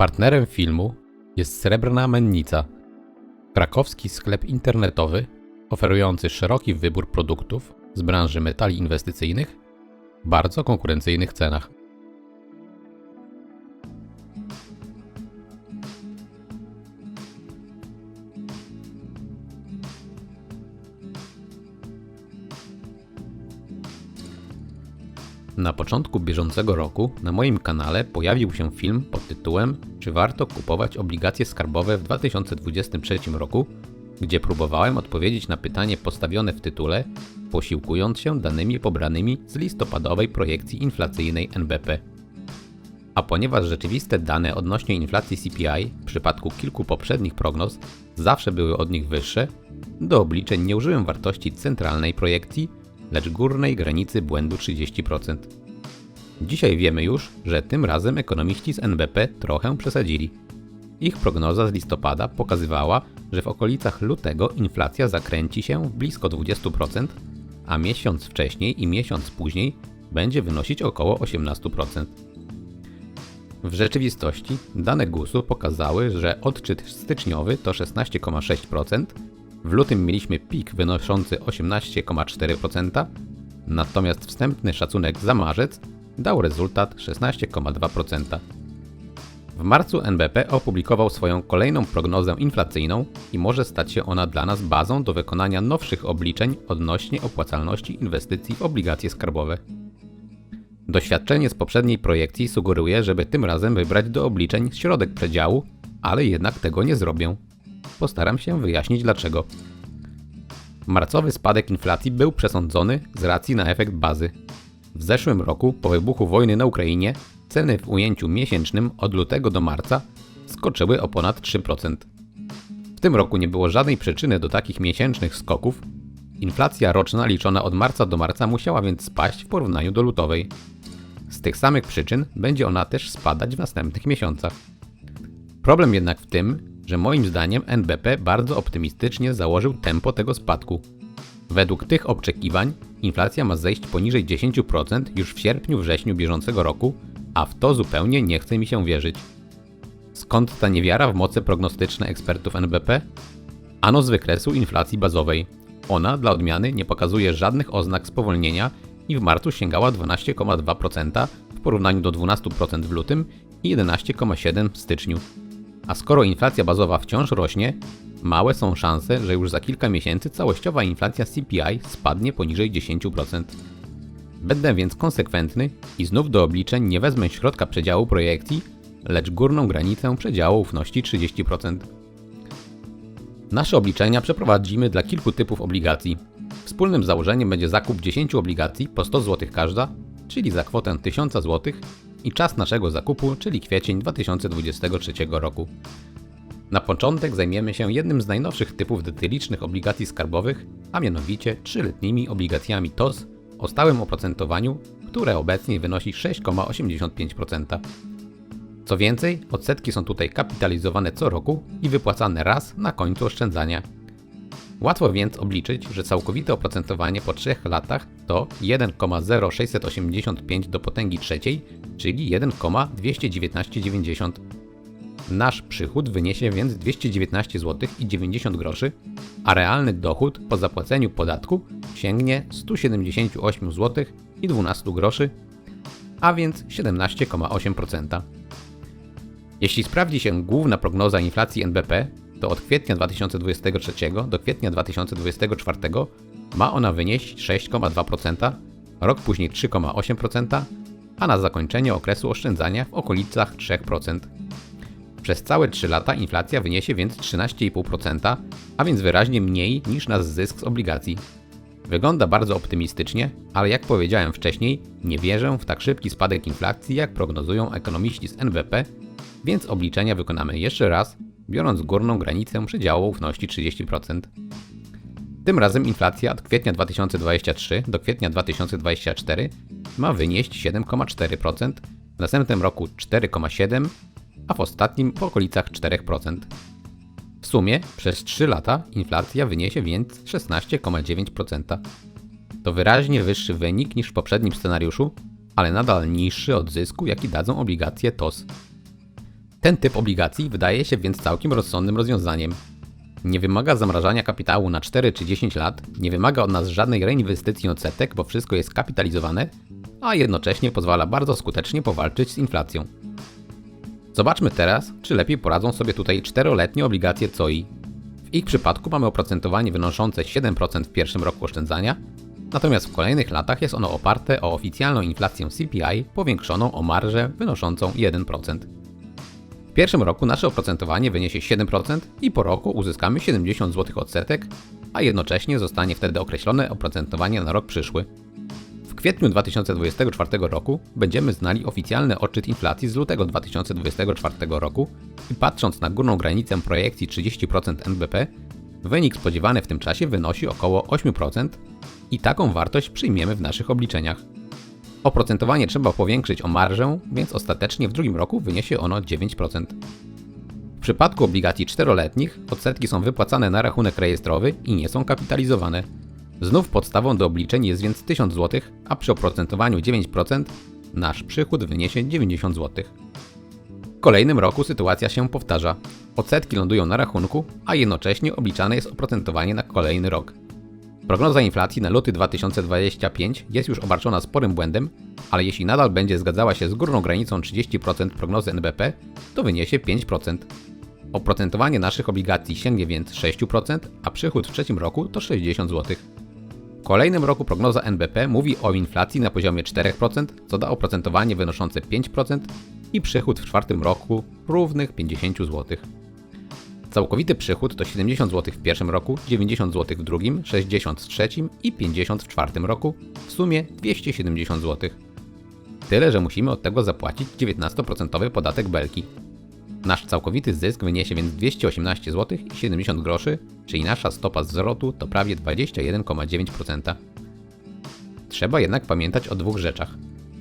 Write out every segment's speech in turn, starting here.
Partnerem filmu jest Srebrna Mennica, krakowski sklep internetowy oferujący szeroki wybór produktów z branży metali inwestycyjnych w bardzo konkurencyjnych cenach. Na początku bieżącego roku na moim kanale pojawił się film pod tytułem Czy warto kupować obligacje skarbowe w 2023 roku, gdzie próbowałem odpowiedzieć na pytanie postawione w tytule, posiłkując się danymi pobranymi z listopadowej projekcji inflacyjnej NBP. A ponieważ rzeczywiste dane odnośnie inflacji CPI w przypadku kilku poprzednich prognoz zawsze były od nich wyższe, do obliczeń nie użyłem wartości centralnej projekcji, lecz górnej granicy błędu 30%. Dzisiaj wiemy już, że tym razem ekonomiści z NBP trochę przesadzili. Ich prognoza z listopada pokazywała, że w okolicach lutego inflacja zakręci się w blisko 20%, a miesiąc wcześniej i miesiąc później będzie wynosić około 18%. W rzeczywistości dane GUS-u pokazały, że odczyt styczniowy to 16,6%, w lutym mieliśmy pik wynoszący 18,4%, natomiast wstępny szacunek za marzec dał rezultat 16,2%. W marcu NBP opublikował swoją kolejną prognozę inflacyjną i może stać się ona dla nas bazą do wykonania nowszych obliczeń odnośnie opłacalności inwestycji w obligacje skarbowe. Doświadczenie z poprzedniej projekcji sugeruje, żeby tym razem wybrać do obliczeń środek przedziału, ale jednak tego nie zrobię. Postaram się wyjaśnić dlaczego. Marcowy spadek inflacji był przesądzony z racji na efekt bazy. W zeszłym roku, po wybuchu wojny na Ukrainie, ceny w ujęciu miesięcznym od lutego do marca skoczyły o ponad 3%. W tym roku nie było żadnej przyczyny do takich miesięcznych skoków. Inflacja roczna liczona od marca do marca musiała więc spaść w porównaniu do lutowej. Z tych samych przyczyn będzie ona też spadać w następnych miesiącach. Problem jednak w tym, że moim zdaniem NBP bardzo optymistycznie założył tempo tego spadku. Według tych oczekiwań inflacja ma zejść poniżej 10% już w sierpniu-wrześniu bieżącego roku, a w to zupełnie nie chce mi się wierzyć. Skąd ta niewiara w moce prognostyczne ekspertów NBP? Ano z wykresu inflacji bazowej. Ona dla odmiany nie pokazuje żadnych oznak spowolnienia i w marcu sięgała 12,2% w porównaniu do 12% w lutym i 11,7% w styczniu. A skoro inflacja bazowa wciąż rośnie, małe są szanse, że już za kilka miesięcy całościowa inflacja CPI spadnie poniżej 10%. Będę więc konsekwentny i znów do obliczeń nie wezmę środka przedziału projekcji, lecz górną granicę przedziału ufności 30%. Nasze obliczenia przeprowadzimy dla kilku typów obligacji. Wspólnym założeniem będzie zakup 10 obligacji po 100 zł każda, czyli za kwotę 1000 zł i czas naszego zakupu, czyli kwiecień 2023 roku. Na początek zajmiemy się jednym z najnowszych typów detylicznych obligacji skarbowych, a mianowicie 3-letnimi obligacjami TOS o stałym oprocentowaniu, które obecnie wynosi 6,85%. Co więcej, odsetki są tutaj kapitalizowane co roku i wypłacane raz na końcu oszczędzania. Łatwo więc obliczyć, że całkowite oprocentowanie po 3 latach to 1,0685 do potęgi trzeciej, czyli 1,21990. Nasz przychód wyniesie więc 219 zł i 90 groszy, a realny dochód po zapłaceniu podatku sięgnie 178 zł i 12 groszy, a więc 17,8%. Jeśli sprawdzi się główna prognoza inflacji NBP, to od kwietnia 2023 do kwietnia 2024 ma ona wynieść 6,2%, rok później 3,8%, a na zakończenie okresu oszczędzania w okolicach 3%. Przez całe 3 lata inflacja wyniesie więc 13,5%, a więc wyraźnie mniej niż nasz zysk z obligacji. Wygląda bardzo optymistycznie, ale jak powiedziałem wcześniej, nie wierzę w tak szybki spadek inflacji, jak prognozują ekonomiści z NBP, więc obliczenia wykonamy jeszcze raz, biorąc górną granicę przedziału ufności 30%. Tym razem inflacja od kwietnia 2023 do kwietnia 2024 ma wynieść 7,4%, w następnym roku 4,7%, a w ostatnim w okolicach 4%. W sumie przez 3 lata inflacja wyniesie więc 16,9%. To wyraźnie wyższy wynik niż w poprzednim scenariuszu, ale nadal niższy od zysku, jaki dadzą obligacje TOS. Ten typ obligacji wydaje się więc całkiem rozsądnym rozwiązaniem. Nie wymaga zamrażania kapitału na 4 czy 10 lat, nie wymaga od nas żadnej reinwestycji odsetek, bo wszystko jest kapitalizowane, a jednocześnie pozwala bardzo skutecznie powalczyć z inflacją. Zobaczmy teraz, czy lepiej poradzą sobie tutaj czteroletnie obligacje COI. W ich przypadku mamy oprocentowanie wynoszące 7% w pierwszym roku oszczędzania, natomiast w kolejnych latach jest ono oparte o oficjalną inflację CPI powiększoną o marżę wynoszącą 1%. W pierwszym roku nasze oprocentowanie wyniesie 7% i po roku uzyskamy 70 zł odsetek, a jednocześnie zostanie wtedy określone oprocentowanie na rok przyszły. W kwietniu 2024 roku będziemy znali oficjalny odczyt inflacji z lutego 2024 roku i patrząc na górną granicę projekcji 30% NBP, wynik spodziewany w tym czasie wynosi około 8% i taką wartość przyjmiemy w naszych obliczeniach. Oprocentowanie trzeba powiększyć o marżę, więc ostatecznie w drugim roku wyniesie ono 9%. W przypadku obligacji czteroletnich odsetki są wypłacane na rachunek rejestrowy i nie są kapitalizowane. Znów podstawą do obliczeń jest więc 1000 zł, a przy oprocentowaniu 9% nasz przychód wyniesie 90 zł. W kolejnym roku sytuacja się powtarza. Odsetki lądują na rachunku, a jednocześnie obliczane jest oprocentowanie na kolejny rok. Prognoza inflacji na luty 2025 jest już obarczona sporym błędem, ale jeśli nadal będzie zgadzała się z górną granicą 30% prognozy NBP, to wyniesie 5%. Oprocentowanie naszych obligacji sięgnie więc 6%, a przychód w trzecim roku to 60 zł. W kolejnym roku prognoza NBP mówi o inflacji na poziomie 4%, co da oprocentowanie wynoszące 5% i przychód w czwartym roku równych 50 zł. Całkowity przychód to 70 zł w pierwszym roku, 90 zł w drugim, 60 w trzecim i 50 w czwartym roku, w sumie 270 zł. Tyle, że musimy od tego zapłacić 19% podatek belki. Nasz całkowity zysk wyniesie więc 218 zł i 70 groszy, czyli nasza stopa zwrotu to prawie 21,9%. Trzeba jednak pamiętać o dwóch rzeczach.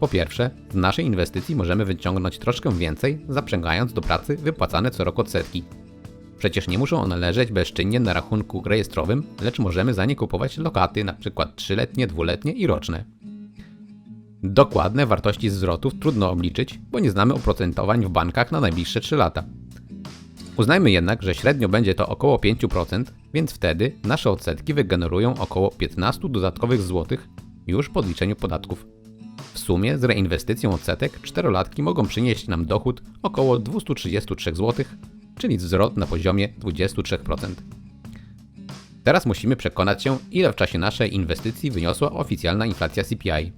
Po pierwsze, z naszej inwestycji możemy wyciągnąć troszkę więcej, zaprzęgając do pracy wypłacane co roku odsetki. Przecież nie muszą one leżeć bezczynnie na rachunku rejestrowym, lecz możemy za nie kupować lokaty, np. trzyletnie, dwuletnie i roczne. Dokładne wartości zwrotów trudno obliczyć, bo nie znamy oprocentowań w bankach na najbliższe 3 lata. Uznajmy jednak, że średnio będzie to około 5%, więc wtedy nasze odsetki wygenerują około 15 dodatkowych złotych już po odliczeniu podatków. W sumie z reinwestycją odsetek czterolatki mogą przynieść nam dochód około 233 zł, czyli zwrot na poziomie 23%. Teraz musimy przekonać się, ile w czasie naszej inwestycji wyniosła oficjalna inflacja CPI.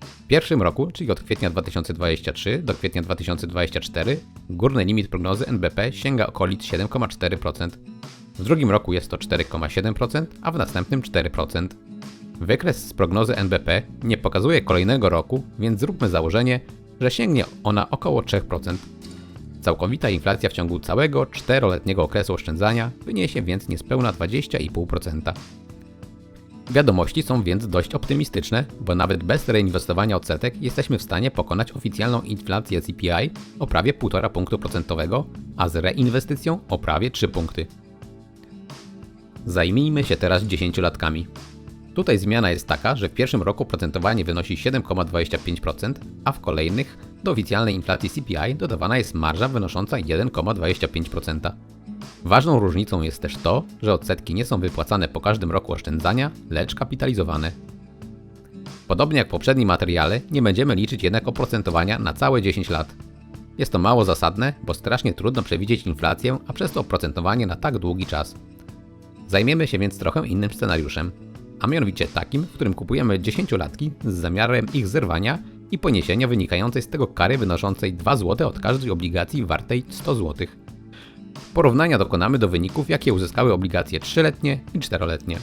W pierwszym roku, czyli od kwietnia 2023 do kwietnia 2024, górny limit prognozy NBP sięga okolic 7,4%. W drugim roku jest to 4,7%, a w następnym 4%. Wykres z prognozy NBP nie pokazuje kolejnego roku, więc zróbmy założenie, że sięgnie ona około 3%. Całkowita inflacja w ciągu całego czteroletniego okresu oszczędzania wyniesie więc niespełna 20,5%. Wiadomości są więc dość optymistyczne, bo nawet bez reinwestowania odsetek jesteśmy w stanie pokonać oficjalną inflację CPI o prawie 1,5 punktu procentowego, a z reinwestycją o prawie 3 punkty. Zajmijmy się teraz 10-latkami. Tutaj zmiana jest taka, że w pierwszym roku procentowanie wynosi 7,25%, a w kolejnych do oficjalnej inflacji CPI dodawana jest marża wynosząca 1,25%. Ważną różnicą jest też to, że odsetki nie są wypłacane po każdym roku oszczędzania, lecz kapitalizowane. Podobnie jak w poprzednim materiale, nie będziemy liczyć jednak oprocentowania na całe 10 lat. Jest to mało zasadne, bo strasznie trudno przewidzieć inflację, a przez to oprocentowanie na tak długi czas. Zajmiemy się więc trochę innym scenariuszem, a mianowicie takim, w którym kupujemy 10-latki z zamiarem ich zerwania i poniesienia wynikającej z tego kary wynoszącej 2 zł od każdej obligacji wartej 100 zł. Porównania dokonamy do wyników, jakie uzyskały obligacje 3-letnie i 4-letnie.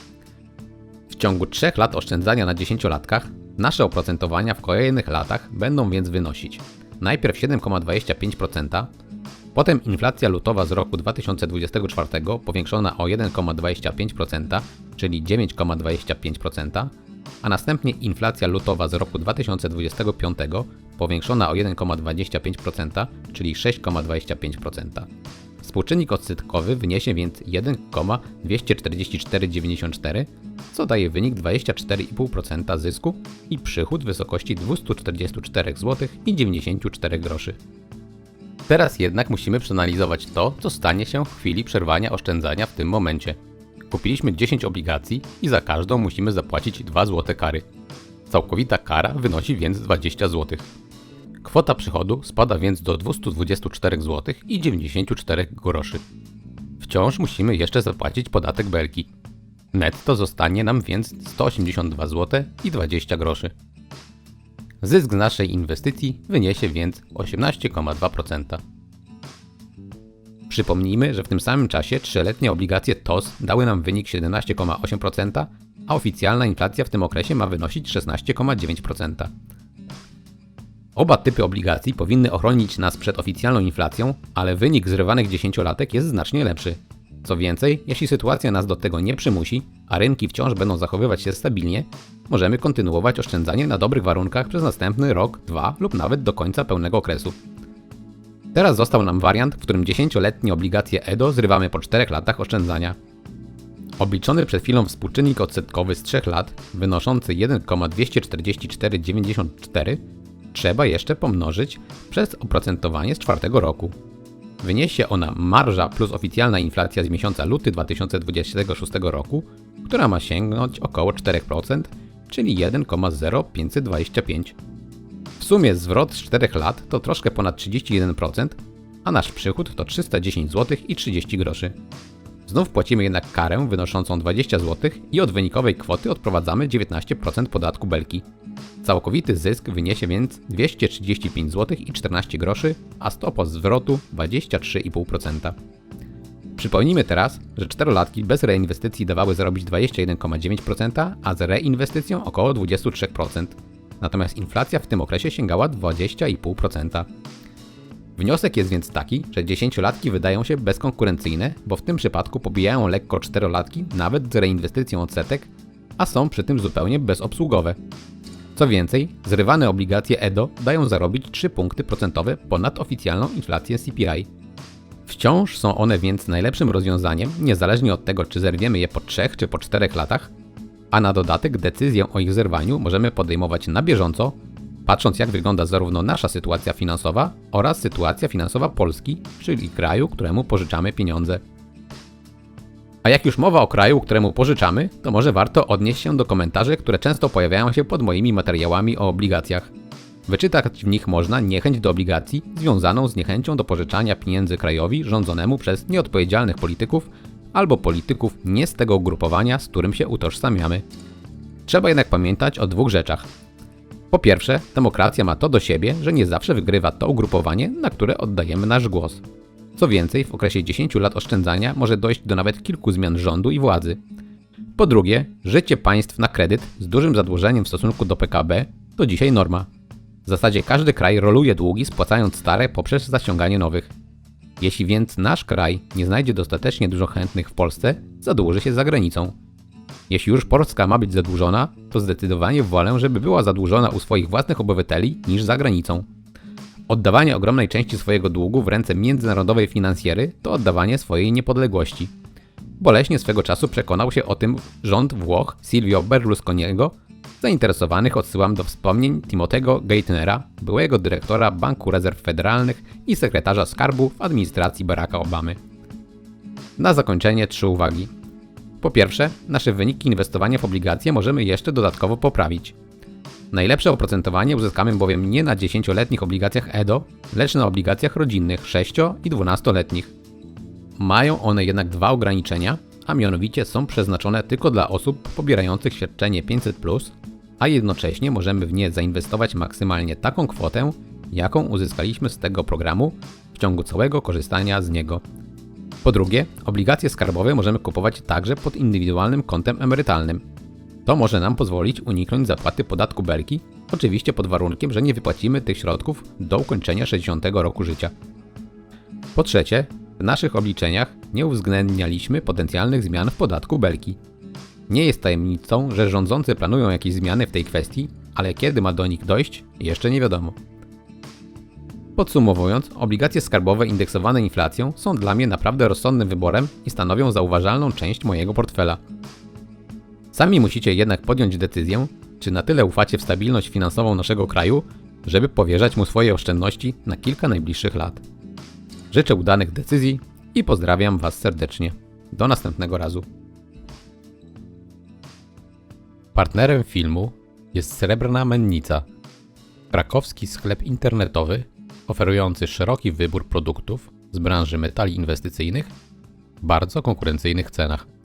W ciągu 3 lat oszczędzania na 10-latkach nasze oprocentowania w kolejnych latach będą więc wynosić najpierw 7,25%, potem inflacja lutowa z roku 2024 powiększona o 1,25%, czyli 9,25%, a następnie inflacja lutowa z roku 2025 powiększona o 1,25%, czyli 6,25%. Współczynnik odsetkowy wyniesie więc 1,24494, co daje wynik 24,5% zysku i przychód w wysokości 244 zł i 94 groszy. Teraz jednak musimy przeanalizować to, co stanie się w chwili przerwania oszczędzania w tym momencie. Kupiliśmy 10 obligacji i za każdą musimy zapłacić 2 zł kary. Całkowita kara wynosi więc 20 zł. Kwota przychodu spada więc do 224 zł i 94 groszy. Wciąż musimy jeszcze zapłacić podatek belki. Netto zostanie nam więc 182 zł i 20 groszy. Zysk z naszej inwestycji wyniesie więc 18,2%. Przypomnijmy, że w tym samym czasie trzyletnie obligacje TOS dały nam wynik 17,8%, a oficjalna inflacja w tym okresie ma wynosić 16,9%. Oba typy obligacji powinny ochronić nas przed oficjalną inflacją, ale wynik zrywanych dziesięciolatek jest znacznie lepszy. Co więcej, jeśli sytuacja nas do tego nie przymusi, a rynki wciąż będą zachowywać się stabilnie, możemy kontynuować oszczędzanie na dobrych warunkach przez następny rok, dwa lub nawet do końca pełnego okresu. Teraz został nam wariant, w którym 10-letnie obligacje EDO zrywamy po 4 latach oszczędzania. Obliczony przed chwilą współczynnik odsetkowy z 3 lat, wynoszący 1,24494, trzeba jeszcze pomnożyć przez oprocentowanie z czwartego roku. Wyniesie ona marża plus oficjalna inflacja z miesiąca luty 2026 roku, która ma sięgnąć około 4%, czyli 1,0525. W sumie zwrot z 4 lat to troszkę ponad 31%, a nasz przychód to 310 zł i 30 groszy. Znów płacimy jednak karę wynoszącą 20 zł i od wynikowej kwoty odprowadzamy 19% podatku belki. Całkowity zysk wyniesie więc 235 zł i 14 groszy, a stopa zwrotu 23,5%. Przypomnijmy teraz, że 4-latki bez reinwestycji dawały zarobić 21,9%, a z reinwestycją około 23%. Natomiast inflacja w tym okresie sięgała 20,5%. Wniosek jest więc taki, że 10-latki wydają się bezkonkurencyjne, bo w tym przypadku pobijają lekko 4-latki nawet z reinwestycją odsetek, a są przy tym zupełnie bezobsługowe. Co więcej, zrywane obligacje EDO dają zarobić 3 punkty procentowe ponad oficjalną inflację CPI. Wciąż są one więc najlepszym rozwiązaniem, niezależnie od tego, czy zerwiemy je po 3 czy po 4 latach, a na dodatek decyzję o ich zerwaniu możemy podejmować na bieżąco, patrząc jak wygląda zarówno nasza sytuacja finansowa oraz sytuacja finansowa Polski, czyli kraju, któremu pożyczamy pieniądze. A jak już mowa o kraju, któremu pożyczamy, to może warto odnieść się do komentarzy, które często pojawiają się pod moimi materiałami o obligacjach. Wyczytać w nich można niechęć do obligacji związaną z niechęcią do pożyczania pieniędzy krajowi rządzonemu przez nieodpowiedzialnych polityków albo polityków nie z tego ugrupowania, z którym się utożsamiamy. Trzeba jednak pamiętać o dwóch rzeczach. Po pierwsze, demokracja ma to do siebie, że nie zawsze wygrywa to ugrupowanie, na które oddajemy nasz głos. Co więcej, w okresie 10 lat oszczędzania może dojść do nawet kilku zmian rządu i władzy. Po drugie, życie państw na kredyt z dużym zadłużeniem w stosunku do PKB to dzisiaj norma. W zasadzie każdy kraj roluje długi, spłacając stare poprzez zaciąganie nowych. Jeśli więc nasz kraj nie znajdzie dostatecznie dużo chętnych w Polsce, zadłuży się za granicą. Jeśli już Polska ma być zadłużona, to zdecydowanie wolę, żeby była zadłużona u swoich własnych obywateli niż za granicą. Oddawanie ogromnej części swojego długu w ręce międzynarodowej finansjery to oddawanie swojej niepodległości. Boleśnie swego czasu przekonał się o tym rząd Włoch Silvio Berlusconiego. Zainteresowanych odsyłam do wspomnień Timotego Geithnera, byłego dyrektora Banku Rezerw Federalnych i sekretarza skarbu w administracji Baracka Obamy. Na zakończenie trzy uwagi. Po pierwsze, nasze wyniki inwestowania w obligacje możemy jeszcze dodatkowo poprawić. Najlepsze oprocentowanie uzyskamy bowiem nie na 10-letnich obligacjach EDO, lecz na obligacjach rodzinnych 6 i 12-letnich. Mają one jednak dwa ograniczenia, a mianowicie są przeznaczone tylko dla osób pobierających świadczenie 500, a jednocześnie możemy w nie zainwestować maksymalnie taką kwotę, jaką uzyskaliśmy z tego programu w ciągu całego korzystania z niego. Po drugie, obligacje skarbowe możemy kupować także pod indywidualnym kontem emerytalnym. To może nam pozwolić uniknąć zapłaty podatku belki, oczywiście pod warunkiem, że nie wypłacimy tych środków do ukończenia 60 roku życia. Po trzecie, w naszych obliczeniach nie uwzględnialiśmy potencjalnych zmian w podatku belki. Nie jest tajemnicą, że rządzący planują jakieś zmiany w tej kwestii, ale kiedy ma do nich dojść, jeszcze nie wiadomo. Podsumowując, obligacje skarbowe indeksowane inflacją są dla mnie naprawdę rozsądnym wyborem i stanowią zauważalną część mojego portfela. Sami musicie jednak podjąć decyzję, czy na tyle ufacie w stabilność finansową naszego kraju, żeby powierzać mu swoje oszczędności na kilka najbliższych lat. Życzę udanych decyzji i pozdrawiam Was serdecznie. Do następnego razu. Partnerem filmu jest Srebrna Mennica, krakowski sklep internetowy oferujący szeroki wybór produktów z branży metali inwestycyjnych w bardzo konkurencyjnych cenach.